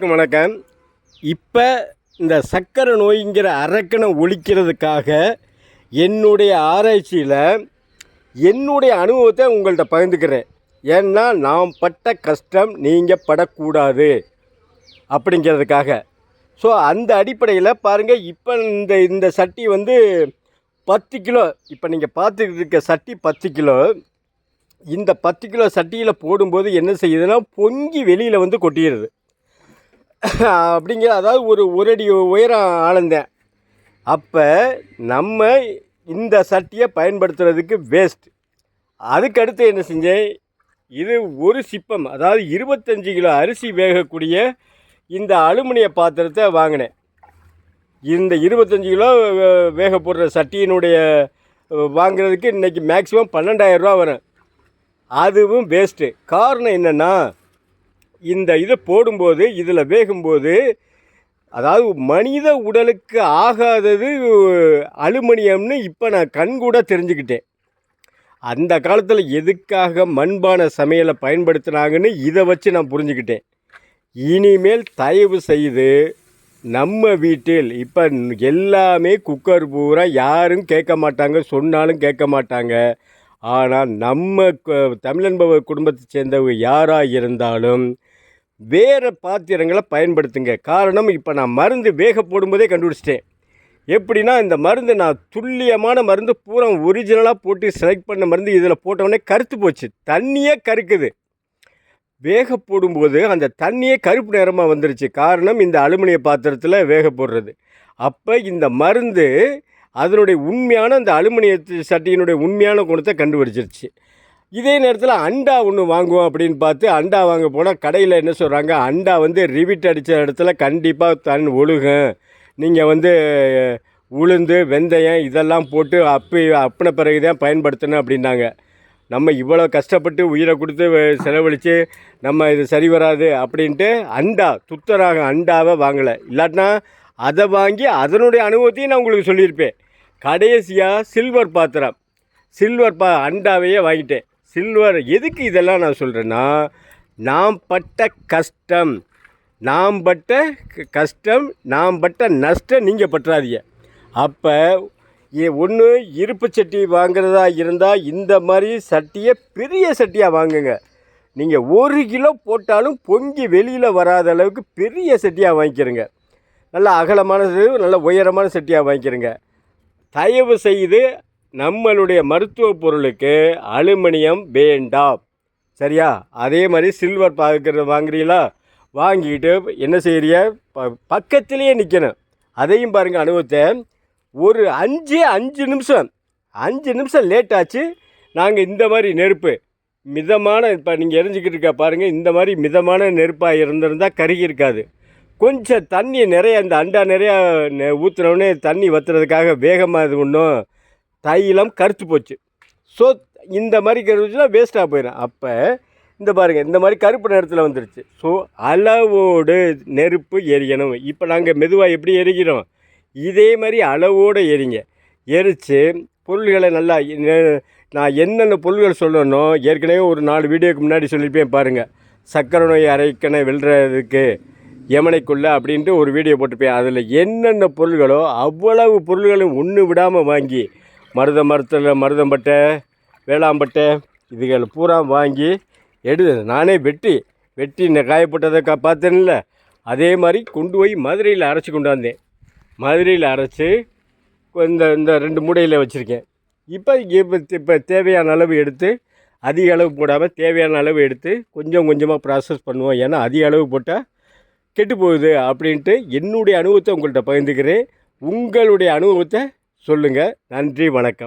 அனைவருக்கும் வணக்கம். இப்போ இந்த சக்கரை நோய்ங்கிற அரக்கணை ஒழிக்கிறதுக்காக என்னுடைய ஆராய்ச்சியில் என்னுடைய அனுபவத்தை உங்கள்கிட்ட பகிர்ந்துக்கிறேன். ஏன்னா நான் பட்ட கஷ்டம் நீங்கள் படக்கூடாது அப்படிங்கிறதுக்காக. ஸோ அந்த அடிப்படையில் பாருங்கள் இப்போ இந்த இந்த சட்டி வந்து பத்து கிலோ இப்போ நீங்கள் பார்த்துக்கிட்டு இருக்க சட்டி பத்து கிலோ இந்த பத்து கிலோ சட்டியில் போடும்போது என்ன செய்யுதுன்னா பொங்கி வெளியில் வந்து கொட்டிடுது. அப்படிங்கிற அதாவது ஒரு ஒரு அடி உயரம் ஆழ்ந்தேன். அப்போ நம்ம இந்த சட்டியை பயன்படுத்துறதுக்கு வேஸ்ட் அதுக்கடுத்து என்ன செஞ்சேன்? இது ஒரு சிப்பம் அதாவது இருபத்தஞ்சி கிலோ அரிசி வேகக்கூடிய இந்த அலுமினிய பாத்திரத்தை வாங்கினேன். இந்த இருபத்தஞ்சி கிலோ வே- வேக போடுற சட்டியினுடைய வாங்குறதுக்கு இன்றைக்கி மேக்ஸிமம் பன்னெண்டாயிரரூவா வரும். அதுவும் வேஸ்ட்டு காரணம் என்னென்னா இந்த இதை போடும்போது இதில் வேகும்போது அதாவது மனித உடலுக்கு ஆகாதது அலுமினியம்னு இப்போ நான் கண்கூட தெரிஞ்சுக்கிட்டேன். அந்த காலத்தில் எதுக்காக மண்பான சமையலை பயன்படுத்தினாங்கன்னு இதை வச்சு நான் புரிஞ்சுக்கிட்டேன். இனிமேல் தயவு செய்து நம்ம வீட்டில் இப்போ எல்லாமே குக்கர் பூரா யாரும் கேட்க மாட்டாங்க சொன்னாலும் கேட்க மாட்டாங்க. ஆனால் நம்ம தமிழன்பவர் குடும்பத்தை சேர்ந்தவங்க யாராக இருந்தாலும் வேறு பாத்திரங்களை பயன்படுத்துங்க. காரணம் இப்போ நான் மருந்து வேக போடும்போதே கண்டுபிடிச்சிட்டேன். எப்படின்னா இந்த மருந்து நான் துல்லியமான மருந்து பூரா ஒரிஜினலாக போட்டு செலக்ட் பண்ண மருந்து இதில் போட்டவுடனே கருத்து போச்சு. தண்ணியே கருக்குது. வேக போடும்போது அந்த தண்ணியே கருப்பு நிறமாக வந்துருச்சு. காரணம் இந்த அலுமினிய பாத்திரத்தில் வேக போடுறது. அப்போ இந்த மருந்து அதனுடைய உண்மையான அந்த அலுமினிய சட்டியினுடைய உண்மையான குணத்தை கண்டுபிடிச்சிருச்சு. இதே நேரத்தில் அண்டா ஒன்று வாங்குவோம் அப்படின்னு பார்த்து அண்டா வாங்க போனால் கடையில் என்ன சொல்கிறாங்க அண்டா வந்து ரிவிட் அடித்த இடத்துல கண்டிப்பாக தன் ஒழுகும். நீங்கள் வந்து உளுந்து வெந்தயம் இதெல்லாம் போட்டு அப்பி அப்பின பிறகு தான் பயன்படுத்தணும் அப்படின்னாங்க. நம்ம இவ்வளோ கஷ்டப்பட்டு உயிரை கொடுத்து செலவழித்து நம்ம இது சரி வராது அப்படின்ட்டு அண்டா துத்தராக அண்டாவை வாங்கலை. இல்லாட்டினா அதை வாங்கி அதனுடைய அனுபவத்தையும் நான் உங்களுக்கு சொல்லியிருப்பேன். கடைசியாக சில்வர் பாத்திரம். சில்வர் பா அண்டாவையே வாங்கிட்டேன். சில்வர் எதுக்கு இதெல்லாம் நான் சொல்கிறேன்னா நாம் பட்ட கஷ்டம். நாம் பட்ட க- கஷ்டம் நாம் பட்ட நஷ்டம் நீங்கள் பற்றாதீங்க. அப்போ ஒன்று இருப்பு சட்டி வாங்குறதா இருந்தால் இந்த மாதிரி சட்டியை பெரிய சட்டியாக வாங்குங்க. நீங்கள் ஒரு கிலோ போட்டாலும் பொங்கி வெளியில் வராத அளவுக்கு பெரிய சட்டியாக வாங்கிக்கிறங்க. நல்ல அகலமானது நல்ல உயரமான சட்டியாக வாங்கிக்கிறங்க. தயவு செய்து நம்மளுடைய மருத்துவ பொருளுக்கு அலுமினியம் வேண்டாம். சரியா? அதே மாதிரி சில்வர் பார்க்குறது வாங்குறீங்களா? வாங்கிட்டு என்ன செய்கிறிய ப பக்கத்திலேயே நிற்கணும் அதையும் பாருங்கள் அனுபவத்தை. ஒரு அஞ்சு அஞ்சு நிமிஷம் அஞ்சு நிமிஷம் லேட் ஆச்சு. நாங்கள் இந்த மாதிரி நெருப்பு மிதமான இப்போ நீங்கள் எரிஞ்சிக்கிட்டு இருக்க பாருங்கள் இந்த மாதிரி மிதமான நெருப்பாக இருந்திருந்தால் கருகி இருக்காது. கொஞ்சம் தண்ணி நிறைய அந்த அண்டா நிறையா ஊற்றுனோடனே தண்ணி வற்றுறதுக்காக வேகமாக இது ஒன்றும் தைலம் கருத்து போச்சு. ஸோ இந்த மாதிரி கருச்சுன்னா வேஸ்ட்டாக போயிடும் அப்போ இந்த பாருங்கள் இந்த மாதிரி கருப்பு நிறத்தில் வந்துருச்சு. ஸோ அளவோடு நெருப்பு எரியணும். இப்போ நாங்கள் மெதுவாக எப்படி எரிக்கிறோம் இதே மாதிரி அளவோடு எரிங்க. எரித்து பொருள்களை நல்லா நான் என்னென்ன பொருள்கள் சொல்லணும் ஏற்கனவே ஒரு நாலு வீடியோக்கு முன்னாடி சொல்லியிருப்பேன் பாருங்கள் சக்கரை நோய் அரைக்கணை வெல்றதுக்கு யமனைக்குள்ள அப்படின்ட்டு ஒரு வீடியோ போட்டிருப்பேன். அதில் என்னென்ன பொருள்களோ அவ்வளவு பொருள்களும் ஒன்று விடாமல் வாங்கி மருத மரத்தில் மருதம்பட்டை வேளாம்பட்டை இதுகள் பூரா வாங்கி எடு நானே வெட்டி வெட்டி இந்த காயப்பட்டதை கா பார்த்தேன்ல அதே மாதிரி கொண்டு போய் மதுரையில் அரைச்சி கொண்டாந்தேன் மதுரையில் அரைச்சி இந்த இந்த ரெண்டு மூடையில் வச்சுருக்கேன். இப்போ இப்போ இப்போ தேவையான அளவு எடுத்து அதிக அளவு போடாமல் தேவையான அளவு எடுத்து கொஞ்சம் கொஞ்சமாக ப்ராசஸ் பண்ணுவோம். ஏன்னா அதிக அளவு போட்டால் கெட்டு போகுது அப்படின்ட்டு என்னுடைய அனுபவத்தை உங்கள்கிட்ட பகிர்ந்துக்கிறேன். உங்களுடைய அனுபவத்தை சொல்லுங்கள் நன்றி வணக்கம்.